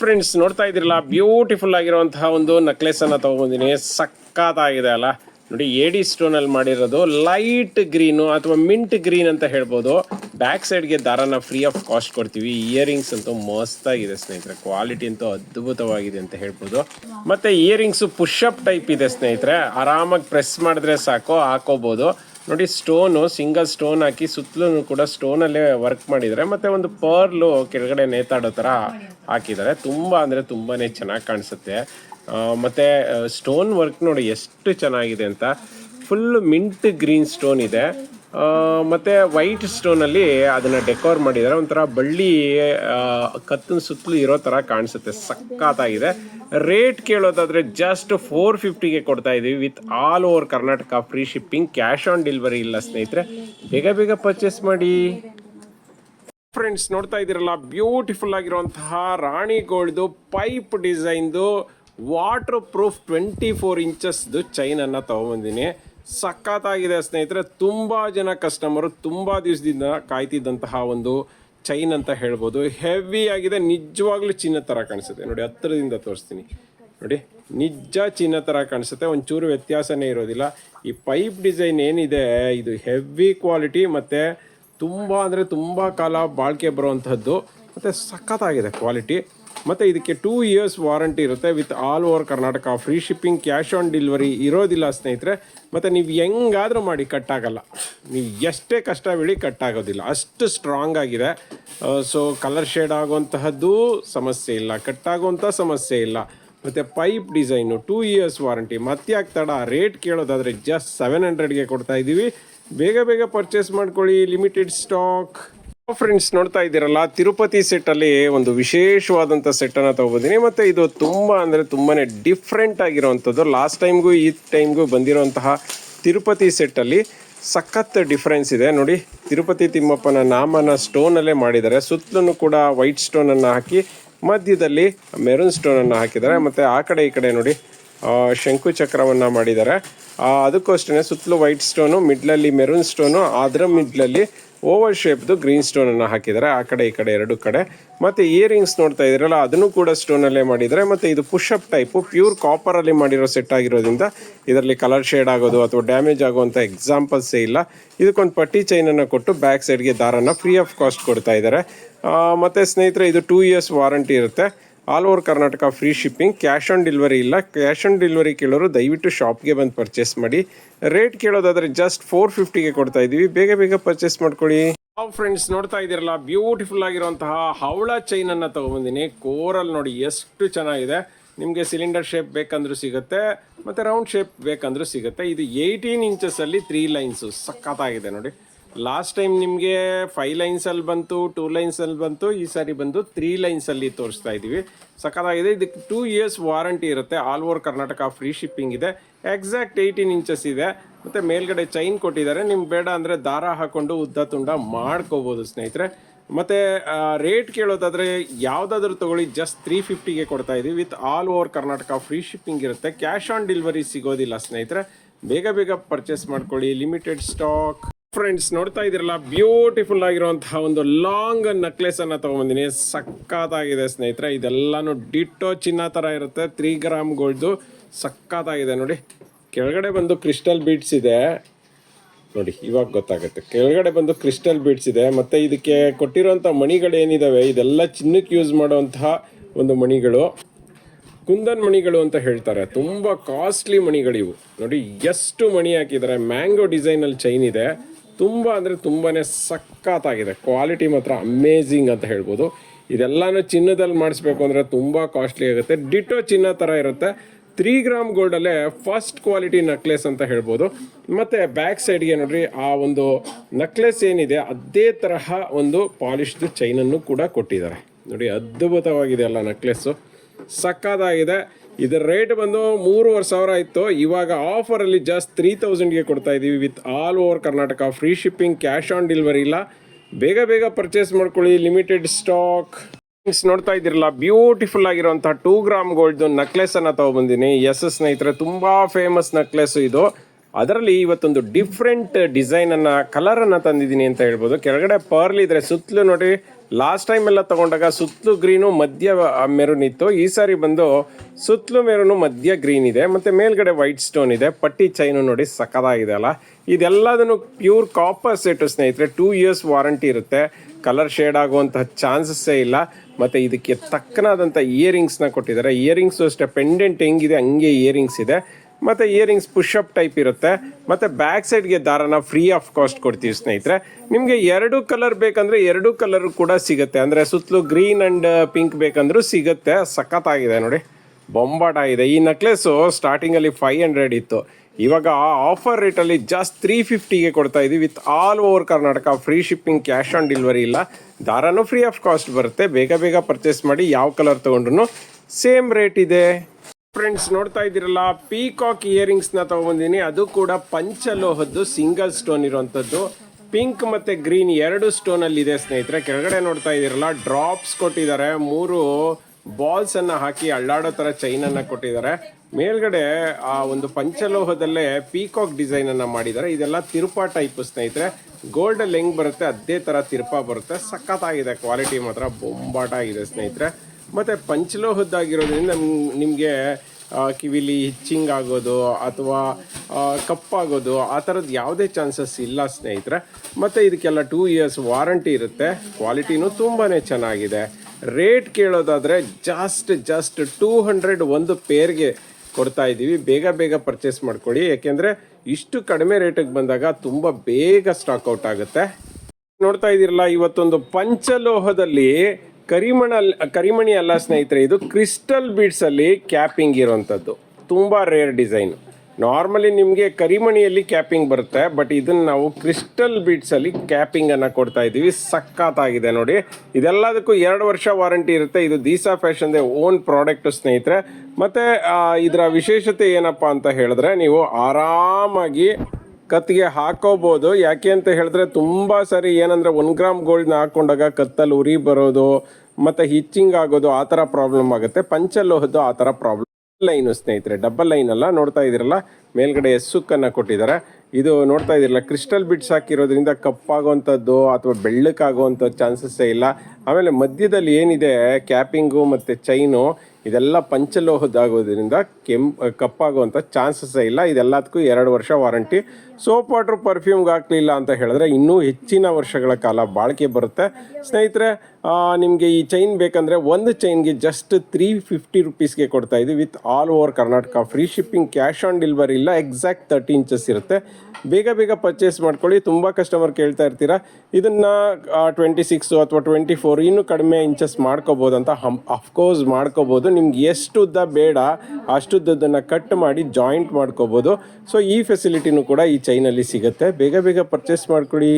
Friends ನೋಡ್ತಾ ಇದ್ರಲ್ಲ beautiful ಆಗಿರುವಂತಹ ಒಂದು ನೆಕ್ಲೆಸ್ ಅನ್ನ ತಗೊಂಡಿನಿ ಸಕ್ಕತ್ತಾಗಿದೆ ಅಲ್ಲ? ನೋಡಿ ಏಡಿ ಸ್ಟೋನ್ ಅಲ್ಲಿ ಮಾಡಿರೋದು. ಲೈಟ್ ಗ್ರೀನು ಅಥವಾ ಮಿಂಟ್ ಗ್ರೀನ್ ಅಂತ ಹೇಳ್ಬೋದು. ಬ್ಯಾಕ್ ಸೈಡ್ಗೆ ದಾರನ ಫ್ರೀ ಆಫ್ ಕಾಸ್ಟ್ ಕೊಡ್ತೀವಿ. ಇಯರಿಂಗ್ಸ್ ಅಂತೂ ಮಸ್ತಾಗಿದೆ ಸ್ನೇಹಿತರೆ. ಕ್ವಾಲಿಟಿ ಅಂತೂ ಅದ್ಭುತವಾಗಿದೆ ಅಂತ ಹೇಳ್ಬೋದು. ಮತ್ತೆ ಇಯರಿಂಗ್ಸ್ ಪುಷ್ ಅಪ್ ಟೈಪ್ ಇದೆ ಸ್ನೇಹಿತರೆ. ಆರಾಮಾಗಿ ಪ್ರೆಸ್ ಮಾಡಿದ್ರೆ ಸಾಕು ಹಾಕೋಬಹುದು ನೋಡಿ ಸ್ಟೋನು ಸಿಂಗಲ್ ಸ್ಟೋನ್ ಹಾಕಿ ಸುತ್ತಲೂ ಕೂಡ ಸ್ಟೋನಲ್ಲೇ ವರ್ಕ್ ಮಾಡಿದ್ದಾರೆ ಮತ್ತೆ ಒಂದು ಪರ್ಲು ಕೆಳಗಡೆ ನೇತಾಡೋ ಥರ ಹಾಕಿದ್ದಾರೆ. ತುಂಬ ಅಂದರೆ ತುಂಬಾನೇ ಚೆನ್ನಾಗಿ ಕಾಣಿಸುತ್ತೆ. ಮತ್ತು ಸ್ಟೋನ್ ವರ್ಕ್ ನೋಡಿ ಎಷ್ಟು ಚೆನ್ನಾಗಿದೆ ಅಂತ. ಫುಲ್ ಮಿಂಟ್ ಗ್ರೀನ್ ಸ್ಟೋನ್ ಇದೆ. ಮತ್ತೆ ವೈಟ್ ಸ್ಟೋನಲ್ಲಿ ಅದನ್ನ ಡೆಕೋರ್ ಮಾಡಿದ್ದಾರೆ ಒಂಥರ ಬಳ್ಳಿ ಕತ್ತಿನ ಸುತ್ತಲೂ ಇರೋ ಥರ ಕಾಣಿಸುತ್ತೆ. ಸಖತ್ತಾಗಿದೆ. ರೇಟ್ ಕೇಳೋದಾದ್ರೆ ಜಸ್ಟ್ ಫೋರ್ ಫಿಫ್ಟಿಗೆ ಕೊಡ್ತಾ ಇದೀವಿ with all over Karnataka free shipping cash on delivery ಇಲ್ಲ ಸ್ನೇಹಿತರೆ. ಬೇಗ ಬೇಗ ಪರ್ಚೇಸ್ ಮಾಡಿ. ಫ್ರೆಂಡ್ಸ್ ನೋಡ್ತಾ ಇದ್ದೀರಲ್ಲ ಬ್ಯೂಟಿಫುಲ್ ಆಗಿರುವಂತಹ ರಾಣಿ ಗೋಲ್ಡ್ದು ಪೈಪ್ ಡಿಸೈನ್ದು ವಾಟರ್ ಪ್ರೂಫ್ ಟ್ವೆಂಟಿ ಫೋರ್ ಇಂಚಸ್ದು ಚೈನನ್ನು ತಗೊಂಬಂದಿನಿ. ಸಖತ್ತಾಗಿದೆ ಸ್ನೇಹಿತರೆ. ತುಂಬ ಜನ ಕಸ್ಟಮರು ತುಂಬ ದಿವಸದಿಂದ ಕಾಯ್ತಿದ್ದಂತಹ ಒಂದು ಚೈನ್ ಅಂತ ಹೇಳ್ಬೋದು. ಹೆವಿ ಆಗಿದೆ, ನಿಜವಾಗ್ಲೂ ಚಿನ್ನ ಥರ ಕಾಣಿಸುತ್ತೆ. ನೋಡಿ, ಹತ್ತಿರದಿಂದ ತೋರಿಸ್ತೀನಿ. ನೋಡಿ ನಿಜ ಚಿನ್ನ ಥರ ಕಾಣಿಸುತ್ತೆ. ಒಂಚೂರು ವ್ಯತ್ಯಾಸನೇ ಇರೋದಿಲ್ಲ. ಈ ಪೈಪ್ ಡಿಸೈನ್ ಏನಿದೆ, ಇದು ಹೆವಿ ಕ್ವಾಲಿಟಿ ಮತ್ತು ತುಂಬ ಅಂದರೆ ತುಂಬ ಕಾಲ ಬಾಳಿಕೆ ಬರುವಂಥದ್ದು ಮತ್ತು ಸಖತ್ತಾಗಿದೆ ಕ್ವಾಲಿಟಿ ಮತ್ತು ಇದಕ್ಕೆ ಟೂ ಇಯರ್ಸ್ ವಾರಂಟಿ ಇರುತ್ತೆ with all over Karnataka free shipping cash on delivery ಇರೋದಿಲ್ಲ ಸ್ನೇಹಿತರೆ. ಮತ್ತು ನೀವು ಹೆಂಗಾದರೂ ಮಾಡಿ ಕಟ್ಟಾಗಲ್ಲ. ನೀವು ಎಷ್ಟೇ ಕಷ್ಟ ಬೀಳಿ ಕಟ್ಟಾಗೋದಿಲ್ಲ. ಅಷ್ಟು ಸ್ಟ್ರಾಂಗ್ ಆಗಿದೆ. ಸೊ ಕಲರ್ ಶೇಡ್ ಆಗುವಂತಹದ್ದು ಸಮಸ್ಯೆ ಇಲ್ಲ. ಕಟ್ಟಾಗುವಂಥ ಸಮಸ್ಯೆ ಇಲ್ಲ. ಮತ್ತು pipe design two years warranty ಮತ್ತೆ ಯಾಕೆ ತಡ? ರೇಟ್ ಕೇಳೋದಾದರೆ ಜಸ್ಟ್ ಸೆವೆನ್ ಹಂಡ್ರೆಡ್ಗೆ ಕೊಡ್ತಾ ಇದ್ದೀವಿ ಬೇಗ ಬೇಗ ಪರ್ಚೇಸ್ ಮಾಡ್ಕೊಳ್ಳಿ ಲಿಮಿಟೆಡ್ ಸ್ಟಾಕ್ ಫ್ರೆಂಡ್ಸ್ ನೋಡ್ತಾ ಇದ್ದೀರಲ್ಲ, ತಿರುಪತಿ ಸೆಟ್ ಅಲ್ಲಿ ಒಂದು ವಿಶೇಷವಾದಂತಹ ಸೆಟ್ ಅನ್ನ ತೊಗೊಬಂದಿನಿ. ಮತ್ತೆ ಇದು ತುಂಬಾ ಅಂದ್ರೆ ತುಂಬಾನೇ ಡಿಫ್ರೆಂಟ್ ಆಗಿರುವಂಥದ್ದು ಲಾಸ್ಟ್ ಟೈಮ್ಗೂ ಈ ಟೈಮ್ಗೂ ಬಂದಿರುವಂತಹ ತಿರುಪತಿ ಸೆಟ್ ಅಲ್ಲಿ ಸಖತ್ ಡಿಫ್ರೆನ್ಸ್ ಇದೆ. ನೋಡಿ, ತಿರುಪತಿ ತಿಮ್ಮಪ್ಪನ ನಾಮನ ಸ್ಟೋನ್ ಅಲ್ಲೇ ಮಾಡಿದ್ದಾರೆ. ಸುತ್ತಲೂ ಕೂಡ ವೈಟ್ ಸ್ಟೋನ್ ಅನ್ನ ಹಾಕಿ, ಮಧ್ಯದಲ್ಲಿ ಮೆರೂನ್ ಸ್ಟೋನ್ ಅನ್ನ ಹಾಕಿದ್ದಾರೆ. ಮತ್ತೆ ಆ ಕಡೆ ಈ ಕಡೆ ನೋಡಿ ಶಂಕು ಚಕ್ರವನ್ನ ಮಾಡಿದ್ದಾರೆ. ಅದಕ್ಕೂ ಅಷ್ಟೇ ಸುತ್ತಲೂ ವೈಟ್ ಸ್ಟೋನು ಮಿಡ್ಲಲ್ಲಿ ಮೆರೂನ್ ಸ್ಟೋನು ಅದರ ಮಿಡ್ಲಲ್ಲಿ ಓವರ್ ಶೇಪ್ದು ಗ್ರೀನ್ ಸ್ಟೋನನ್ನು ಹಾಕಿದ್ದಾರೆ ಆ ಕಡೆ, ಈ ಕಡೆ, ಎರಡು ಕಡೆ. ಮತ್ತು ಇಯರಿಂಗ್ಸ್ ನೋಡ್ತಾ ಇದ್ದೀರಲ್ಲ, ಅದನ್ನು ಕೂಡ ಸ್ಟೋನಲ್ಲೇ ಮಾಡಿದ್ದಾರೆ ಮತ್ತು ಇದು ಪುಷ್ ಅಪ್ ಟೈಪು ಪ್ಯೂರ್ ಕಾಪರಲ್ಲಿ ಮಾಡಿರೋ ಸೆಟ್ ಆಗಿರೋದ್ರಿಂದ ಇದರಲ್ಲಿ ಕಲರ್ ಶೇಡ್ ಆಗೋದು ಅಥವಾ ಡ್ಯಾಮೇಜ್ ಆಗುವಂಥ ಎಕ್ಸಾಂಪಲ್ಸೇ ಇಲ್ಲ. ಇದಕ್ಕೊಂದು ಪಟ್ಟಿ ಚೈನನ್ನು ಕೊಟ್ಟು ಬ್ಯಾಕ್ ಸೈಡ್ಗೆ ದಾರನ ಫ್ರೀ ಆಫ್ ಕಾಸ್ಟ್ ಕೊಡ್ತಾ ಇದ್ದಾರೆ. ಮತ್ತು ಮತ್ತೆ ಸ್ನೇಹಿತರೆ, ಇದು ಟೂ ಇಯರ್ಸ್ ವಾರಂಟಿ ಇರುತ್ತೆ. All over Karnataka free shipping, cash on delivery ಇಲ್ಲ. ಕ್ಯಾಶ್ ಆನ್ ಡೆಲಿವರಿ ಕೇಳೋರು ದಯವಿಟ್ಟು ಶಾಪ್ಗೆ ಬಂದು ಪರ್ಚೇಸ್ ಮಾಡಿ. ರೇಟ್ ಕೇಳೋದಾದರೆ ಜಸ್ಟ್ ಫೋರ್ ಫಿಫ್ಟಿಗೆ ಕೊಡ್ತಾ ಇದ್ದೀವಿ. ಬೇಗ ಬೇಗ ಪರ್ಚೇಸ್ ಮಾಡ್ಕೊಳ್ಳಿ. ಫ್ರೆಂಡ್ಸ್, ನೋಡ್ತಾ ಇದ್ದೀರಲ್ಲ ಬ್ಯೂಟಿಫುಲ್ ಆಗಿರುವಂತಹ ಹವಳ ಚೈನ್ ಅನ್ನ ತಗೊಂಬಂದಿನಿ. ಕೋರಲ್ ನೋಡಿ ಎಷ್ಟು ಚೆನ್ನಾಗಿದೆ. ನಿಮಗೆ ಸಿಲಿಂಡರ್ ಶೇಪ್ ಬೇಕಂದ್ರೂ ಸಿಗುತ್ತೆ, ಮತ್ತೆ ರೌಂಡ್ ಶೇಪ್ ಬೇಕಂದ್ರೂ ಸಿಗುತ್ತೆ. ಇದು ಏಯ್ಟೀನ್ ಇಂಚಸ್ ಅಲ್ಲಿ ತ್ರೀ ಲೈನ್ಸ್ ಸಖತ್ತಾಗಿದೆ ನೋಡಿ. ಲಾಸ್ಟ್ ಟೈಮ್ ನಿಮಗೆ ಫೈವ್ ಲೈನ್ಸಲ್ಲಿ ಬಂತು ಟೂ ಲೈನ್ಸಲ್ಲಿ ಬಂತು, ಈ ಸಾರಿ ಬಂದು ತ್ರೀ ಲೈನ್ಸಲ್ಲಿ ತೋರಿಸ್ತಾ ಇದ್ದೀವಿ ಸಖತ್ತಾಗಿದೆ. ಇದಕ್ಕೆ ಟೂ ಇಯರ್ಸ್ ವಾರಂಟಿ ಇರುತ್ತೆ. All over Karnataka free shipping ಇದೆ. ಎಕ್ಸಾಕ್ಟ್ ಏಯ್ಟೀನ್ ಇಂಚಸ್ ಇದೆ. ಮತ್ತು ಮೇಲ್ಗಡೆ ಚೈನ್ ಕೊಟ್ಟಿದ್ದಾರೆ. ನಿಮ್ಗೆ ಬೇಡ ಅಂದರೆ ದಾರ ಹಾಕೊಂಡು ಉದ್ದ ತುಂಡ ಮಾಡ್ಕೋಬೋದು ಸ್ನೇಹಿತರೆ. ಮತ್ತು ರೇಟ್ ಕೇಳೋದಾದರೆ ಯಾವುದಾದ್ರೂ ತಗೊಳ್ಳಿ. ಜಸ್ಟ್ ತ್ರೀ ಫಿಫ್ಟಿಗೆ ಕೊಡ್ತಾ ಇದೀವಿ. With all over Karnataka free shipping ಇರುತ್ತೆ. ಕ್ಯಾಶ್ ಆನ್ ಡೆಲಿವರಿ ಸಿಗೋದಿಲ್ಲ ಸ್ನೇಹಿತರೆ. ಬೇಗ ಬೇಗ ಪರ್ಚೇಸ್ ಮಾಡ್ಕೊಳ್ಳಿ. ಲಿಮಿಟೆಡ್ ಸ್ಟಾಕ್ ಫ್ರೆಂಡ್ಸ್, ನೋಡ್ತಾ ಇದ್ದೀರಲ್ಲ ಬ್ಯೂಟಿಫುಲ್ ಆಗಿರುವಂತಹ ಒಂದು ಲಾಂಗ್ ನೆಕ್ಲೆಸ್ ಅನ್ನ ತಗೊಂಬಂದಿನಿ. ಸಕ್ಕತ್ತಾಗಿದೆ ಸ್ನೇಹಿತರೆ, ಇದೆಲ್ಲಾನು ಡಿಟ್ಟೋ ಚಿನ್ನ ತರ ಇರುತ್ತೆ ತ್ರೀ ಗ್ರಾಮ್ ಗೋಲ್ಡ್ದು ಸಕ್ಕತ್ತಾಗಿದೆ ನೋಡಿ. ಕೆಳಗಡೆ ಬಂದು ಕ್ರಿಸ್ಟಲ್ ಬೀಡ್ಸ್ ಇದೆ. ನೋಡಿ, ಇವಾಗ ಗೊತ್ತಾಗುತ್ತೆ. ಕೆಳಗಡೆ ಬಂದು ಕ್ರಿಸ್ಟಲ್ ಬೀಡ್ಸ್ ಇದೆ. ಮತ್ತೆ ಇದಕ್ಕೆ ಕೊಟ್ಟಿರುವಂಥ ಮಣಿಗಳು ಏನಿದಾವೆ ಇದೆಲ್ಲ ಚಿನ್ನಕ್ಕೆ ಯೂಸ್ ಮಾಡುವಂತಹ ಒಂದು ಮಣಿಗಳು. ಕುಂದನ್ ಮಣಿಗಳು ಅಂತ ಹೇಳ್ತಾರೆ. ತುಂಬ ಕಾಸ್ಟ್ಲಿ ಮಣಿಗಳಿವು. ನೋಡಿ, ಎಷ್ಟು ಮಣಿ ಹಾಕಿದ್ದಾರೆ. ಮ್ಯಾಂಗೋ ಡಿಸೈನಲ್ಲಿ ಚೈನ್ ಇದೆ. ತುಂಬ ಅಂದರೆ ತುಂಬಾ ಸಖತ್ತಾಗಿದೆ. ಕ್ವಾಲಿಟಿ ಮಾತ್ರ ಅಮೇಝಿಂಗ್ ಅಂತ ಹೇಳ್ಬೋದು. ಇದೆಲ್ಲಾನು ಚಿನ್ನದಲ್ಲಿ ಮಾಡಿಸ್ಬೇಕು ಅಂದರೆ ತುಂಬ ಕಾಸ್ಟ್ಲಿ ಆಗುತ್ತೆ. ಡಿಟೋ ಚಿನ್ನ ಥರ ಇರುತ್ತೆ. ತ್ರೀ ಗ್ರಾಮ್ ಗೋಲ್ಡಲ್ಲೇ ಫಸ್ಟ್ ಕ್ವಾಲಿಟಿ ನಕ್ಲೆಸ್ ಅಂತ ಹೇಳ್ಬೋದು. ಮತ್ತು ಬ್ಯಾಕ್ ಸೈಡ್ಗೆ ನೋಡಿರಿ, ಆ ಒಂದು ನಕ್ಲೆಸ್ ಏನಿದೆ, ಅದೇ ತರಹ ಒಂದು ಪಾಲಿಶ್ಡ್ ಚೈನನ್ನು ಕೂಡ ಕೊಟ್ಟಿದ್ದಾರೆ. ನೋಡಿ, ಅದ್ಭುತವಾಗಿದೆ ಅಲ್ಲ ನೆಕ್ಲೆಸ್ಸು ಸಕ್ಕತ್ತಾಗಿದೆ ಇದರ ರೇಟ್ ಬಂದು ಮೂರುವರೆ ಸಾವಿರ ಇತ್ತು. ಇವಾಗ ಆಫರಲ್ಲಿ ಜಸ್ಟ್ ತ್ರೀ ತೌಸಂಡ್ಗೆ ಕೊಡ್ತಾ ಇದ್ದೀವಿ with all over Karnataka free shipping cash on delivery ಇಲ್ಲ. ಬೇಗ ಬೇಗ ಪರ್ಚೇಸ್ ಮಾಡ್ಕೊಳ್ಳಿ. ಲಿಮಿಟೆಡ್ ಸ್ಟಾಕ್ ನೋಡ್ತಾ ಇದ್ದೀರಲ್ಲ ಬ್ಯೂಟಿಫುಲ್ ಆಗಿರುವಂತಹ ಟೂ ಗ್ರಾಮ್ ಗೋಲ್ಡ್ ನೆಕ್ಲೆಸ್ ಅನ್ನ ಎಸ್ ಎಸ್ ಸ್ನೇಹಿತರೆ, ತುಂಬಾ ಫೇಮಸ್ ನೆಕ್ಲೆಸ್ ಇದು. ಅದರಲ್ಲಿ ಇವತ್ತೊಂದು ಡಿಫ್ರೆಂಟ್ ಡಿಸೈನ್ ಕಲರನ್ನು ತಂದಿದ್ದೀನಿ ಅಂತ ಹೇಳ್ಬೋದು. ಕೆಳಗಡೆ ಪರ್ಲ್ ಇದ್ರೆ ಸುತ್ತಲೂ ನೋಡಿ ಲಾಸ್ಟ್ ಟೈಮ್ ಎಲ್ಲ ತಗೊಂಡಾಗ ಸುತ್ತಲೂ ಗ್ರೀನು ಮಧ್ಯ ಮೆರೂನ್ ಇತ್ತು ಈ ಸಾರಿ ಬಂದು ಸುತ್ತಲೂ ಮೆರೂನು ಮಧ್ಯ ಗ್ರೀನ್ ಇದೆ. ಮತ್ತು ಮೇಲ್ಗಡೆ ವೈಟ್ ಸ್ಟೋನ್ ಇದೆ. ಪಟ್ಟಿ ಚೈನು ನೋಡಿ ಸಖತ್ತಾಗಿದೆ ಅಲ್ಲ. ಇದೆಲ್ಲದನ್ನು ಪ್ಯೂರ್ ಕಾಪರ್ ಸೆಟ್ ಸ್ನೇಹಿತರೆ ಟೂ ಇಯರ್ಸ್ ವಾರಂಟಿ ಇರುತ್ತೆ. ಕಲರ್ ಶೇಡ್ ಆಗುವಂತಹ ಚಾನ್ಸಸ್ಸೇ ಇಲ್ಲ. ಮತ್ತು ಇದಕ್ಕೆ ತಕ್ಕನಾದಂಥ ಇಯರಿಂಗ್ಸ್ನ ಕೊಟ್ಟಿದ್ದಾರೆ. ಇಯರಿಂಗ್ಸು ಅಷ್ಟೇ ಪೆಂಡೆಂಟ್ ಹೆಂಗಿದೆ, ಹಂಗೆ ಇಯರಿಂಗ್ಸ್ ಇದೆ. ಮತ್ತು ಇಯರಿಂಗ್ಸ್ ಪುಷಪ್ ಟೈಪ್ ಇರುತ್ತೆ. ಮತ್ತು ಬ್ಯಾಕ್ ಸೈಡ್ಗೆ ದಾರನ ಫ್ರೀ ಆಫ್ ಕಾಸ್ಟ್ ಕೊಡ್ತೀವಿ ಸ್ನೇಹಿತರೆ. ನಿಮಗೆ ಎರಡು ಕಲರ್ ಬೇಕಂದರೆ ಎರಡು ಕಲರ್ ಕೂಡ ಸಿಗುತ್ತೆ. ಅಂದರೆ ಸುತ್ತಲೂ ಗ್ರೀನ್ ಆ್ಯಂಡ್ ಪಿಂಕ್ ಬೇಕಂದ್ರೂ ಸಿಗುತ್ತೆ. ಸಖತ್ತಾಗಿದೆ ನೋಡಿ. ಬೊಂಬಾಟ ಇದೆ. ಈ ನೆಕ್ಲೆಸ್ಸು ಸ್ಟಾರ್ಟಿಂಗಲ್ಲಿ ಫೈವ್ ಹಂಡ್ರೆಡ್ ಇತ್ತು. ಇವಾಗ ಆಫರ್ ರೇಟಲ್ಲಿ ಜಸ್ಟ್ ತ್ರೀ ಫಿಫ್ಟಿಗೆ ಕೊಡ್ತಾ ಇದ್ದೀವಿ with all over Karnataka free shipping cash on delivery ಇಲ್ಲ. ದಾರನೂ ಫ್ರೀ ಆಫ್ ಕಾಸ್ಟ್ ಬರುತ್ತೆ. ಬೇಗ ಬೇಗ ಪರ್ಚೇಸ್ ಮಾಡಿ ಯಾವ ಕಲರ್ ತೊಗೊಂಡ್ರು ಸೇಮ್ ರೇಟ್ ಇದೆ. ಫ್ರೆಂಡ್ಸ್ ನೋಡ್ತಾ ಇದ್ದೀರಲ್ಲ ಪೀಕಾಕ್ ಇಯರಿಂಗ್ಸ್ನ ತಗೊಂಡಿದ್ದೀನಿ ಅದು ಕೂಡ ಪಂಚಲೋಹದ್ದು ಸಿಂಗಲ್ ಸ್ಟೋನ್ ಇರುವಂಥದ್ದು ಪಿಂಕ್ ಮತ್ತೆ ಗ್ರೀನ್ ಎರಡು ಸ್ಟೋನ್ ಅಲ್ಲಿ ಇದೆ ಸ್ನೇಹಿತರೆ. ಕೆಳಗಡೆ ನೋಡ್ತಾ ಇದ್ದೀರಲ್ಲ ಡ್ರಾಪ್ಸ್ ಕೊಟ್ಟಿದ್ದಾರೆ. ಮೂರು ಬಾಲ್ಸ್ ಅನ್ನ ಹಾಕಿ ಅಳ್ಳಾಡೋ ತರ ಚೈನ್ ಅನ್ನ ಕೊಟ್ಟಿದ್ದಾರೆ. ಮೇಲ್ಗಡೆ ಆ ಒಂದು ಪಂಚಲೋಹದಲ್ಲೇ ಪೀಕಾಕ್ ಡಿಸೈನ್ ಅನ್ನ ಮಾಡಿದ್ದಾರೆ. ಇದೆಲ್ಲ ತಿರುಪಾ ಟೈಪ್ ಸ್ನೇಹಿತರೆ. ಗೋಲ್ಡ್ ಅಲ್ಲಿ ಹೆಂಗ್ ಬರುತ್ತೆ? ಅದೇ ತರ ತಿರುಪಾ ಬರುತ್ತೆ. ಸಖತ್ತಾಗಿದೆ ಕ್ವಾಲಿಟಿ ಮಾತ್ರ. ಬೊಂಬಾಟ ಆಗಿದೆ ಸ್ನೇಹಿತರೆ. ಮತ್ತೆ ಪಂಚಲೋಹದ್ದಾಗಿರೋದ್ರಿಂದ ನಿಮಗೆ ಕಿವಿಲಿ ಹಿಚ್ಚಿಂಗ್ ಆಗೋದು ಅಥವಾ ಕಪ್ಪಾಗೋದು ಆ ಥರದ್ದು ಯಾವುದೇ ಚಾನ್ಸಸ್ ಇಲ್ಲ ಸ್ನೇಹಿತರೆ. ಮತ್ತು ಇದಕ್ಕೆಲ್ಲ ಟೂ ಇಯರ್ಸ್ ವಾರಂಟಿ ಇರುತ್ತೆ. ಕ್ವಾಲಿಟಿನೂ ತುಂಬಾ ಚೆನ್ನಾಗಿದೆ. ರೇಟ್ ಕೇಳೋದಾದರೆ ಜಸ್ಟ್ ಜಸ್ಟ್ ಟೂ ಹಂಡ್ರೆಡ್ ಒಂದು ಪೇರ್ಗೆ ಕೊಡ್ತಾ ಇದ್ದೀವಿ ಬೇಗ ಬೇಗ ಪರ್ಚೇಸ್ ಮಾಡ್ಕೊಳ್ಳಿ. ಏಕೆಂದರೆ ಇಷ್ಟು ಕಡಿಮೆ ರೇಟಿಗೆ ಬಂದಾಗ ತುಂಬ ಬೇಗ ಸ್ಟಾಕ್ ಔಟ್ ಆಗುತ್ತೆ. ನೋಡ್ತಾ ಇದ್ದೀರಲ್ಲ ಇವತ್ತೊಂದು ಪಂಚಲೋಹದಲ್ಲಿ ಕರಿಮಣ ಕರಿಮಣಿ ಅಲ್ಲ ಸ್ನೇಹಿತರೆ, ಇದು ಕ್ರಿಸ್ಟಲ್ ಬೀಡ್ಸಲ್ಲಿ ಕ್ಯಾಪಿಂಗ್ ಇರುವಂಥದ್ದು ತುಂಬಾ ರೇರ್ ಡಿಸೈನ್. ನಾರ್ಮಲಿ ನಿಮಗೆ ಕರಿಮಣಿಯಲ್ಲಿ ಕ್ಯಾಪಿಂಗ್ ಬರುತ್ತೆ, ಬಟ್ ಇದನ್ನ ನಾವು ಕ್ರಿಸ್ಟಲ್ ಬೀಡ್ಸ್ ಅಲ್ಲಿ ಕ್ಯಾಪಿಂಗ್ ಅನ್ನ ಕೊಡ್ತಾ ಇದ್ದೀವಿ ಸಖತ್ತಾಗಿದೆ ನೋಡಿ. ಇದೆಲ್ಲದಕ್ಕೂ ಎರಡು ವರ್ಷ ವಾರಂಟಿ ಇರುತ್ತೆ. ಇದು ದೀಸಾ ಫ್ಯಾಷನ್ ಓನ್ ಪ್ರಾಡಕ್ಟ್ ಸ್ನೇಹಿತರೆ. ಮತ್ತೆ ಇದರ ವಿಶೇಷತೆ ಏನಪ್ಪ ಅಂತ ಹೇಳಿದ್ರೆ, ನೀವು ಆರಾಮಾಗಿ ಕತ್ತಿಗೆ ಹಾಕೋಬೋದು. ಯಾಕೆ ಅಂತ ಹೇಳಿದ್ರೆ ತುಂಬ ಸರಿ ಏನಂದ್ರೆ ಒನ್ ಗ್ರಾಮ್ ಗೋಲ್ಡ್ನ ಹಾಕೊಂಡಾಗ ಕತ್ತಲ್ಲಿ ಉರಿ ಬರೋದು, ಮತ್ತು ಹಿಚ್ಚಿಂಗ್ ಆಗೋದು ಆ ಥರ ಪ್ರಾಬ್ಲಮ್ ಆಗುತ್ತೆ. ಪಂಚಲೋಹದ್ದು ಆ ಥರ ಪ್ರಾಬ್ಲಮ್ ಲೈನು ಸ್ನೇಹಿತರೆ ಡಬಲ್ ಲೈನ್ ಅಲ್ಲ, ನೋಡ್ತಾ ಇದ್ದೀರಲ್ಲ? ಮೇಲ್ಗಡೆ ಎಸ್ಸುಕ್ಕನ್ನು ಕೊಟ್ಟಿದ್ದಾರೆ. ಇದು ನೋಡ್ತಾ ಇದ್ದೀರಲ್ಲ ಕ್ರಿಸ್ಟಲ್ ಬಿಟ್ಸ್ ಹಾಕಿರೋದ್ರಿಂದ ಕಪ್ಪಾಗುವಂಥದ್ದು ಅಥವಾ ಬೆಳ್ಳಕ್ಕಾಗುವಂಥ ಚಾನ್ಸಸ್ಸೇ ಇಲ್ಲ. ಆಮೇಲೆ ಮಧ್ಯದಲ್ಲಿ ಏನಿದೆ ಕ್ಯಾಪಿಂಗು ಮತ್ತು ಚೈನು ಇದೆಲ್ಲ ಪಂಚಲೋಹದಾಗೋದ್ರಿಂದ ಕೆಂಪ್ ಕಪ್ಪಾಗುವಂಥ ಚಾನ್ಸಸ್ ಇಲ್ಲ. ಇದೆಲ್ಲದಕ್ಕೂ ಎರಡು ವರ್ಷ ವಾರಂಟಿ. ಸೋಪ್ ವಾಟ್ರ್ ಪರ್ಫ್ಯೂಮ್ಗೆ ಹಾಕ್ಲಿಲ್ಲ ಅಂತ ಹೇಳಿದ್ರೆ ಇನ್ನೂ ಹೆಚ್ಚಿನ ವರ್ಷಗಳ ಕಾಲ ಬಾಳಿಕೆ ಬರುತ್ತೆ. ಸ್ನೇಹಿತರೆ ನಿಮಗೆ ಈ ಚೈನ್ ಬೇಕಂದರೆ ಒಂದು ಚೈನ್ಗೆ ಜಸ್ಟ್ ತ್ರೀ ಫಿಫ್ಟಿ ರುಪೀಸ್ಗೆ ಕೊಡ್ತಾ ಇದ್ದೀವಿ. With all over Karnataka. Free shipping, cash on delivery ಇಲ್ಲ. ಎಕ್ಸಾಕ್ಟ್ ತರ್ಟಿ ಇಂಚಸ್ ಇರುತ್ತೆ. ಬೇಗ ಬೇಗ ಪರ್ಚೇಸ್ ಮಾಡ್ಕೊಳ್ಳಿ. ತುಂಬ ಕಸ್ಟಮರ್ ಕೇಳ್ತಾ ಇರ್ತೀರಾ. ಇದನ್ನು ಟ್ವೆಂಟಿ ಸಿಕ್ಸು ಅಥವಾ ಟ್ವೆಂಟಿ ಫೋರ್ ಇನ್ನೂ ಕಡಿಮೆ ಇಂಚಸ್ ಮಾಡ್ಕೋಬೋದು ಅಂತ ಹಮ್ ಅಫ್ಕೋರ್ಸ್ ಮಾಡ್ಕೋಬೋದು. ನಿಮ್ಗೆ ಎಷ್ಟು ಉದ್ದ ಬೇಡ ಅಷ್ಟು ಉದ್ದದನ್ನು ಕಟ್ ಮಾಡಿ ಜಾಯಿಂಟ್ ಮಾಡ್ಕೋಬೋದು. ಸೊ ಈ ಫೆಸಿಲಿಟಿನೂ ಕೂಡ ಈ ಚೈನಲ್ಲಿ ಸಿಗುತ್ತೆ. ಬೇಗ ಬೇಗ ಪರ್ಚೇಸ್ ಮಾಡ್ಕೊಳ್ಳಿ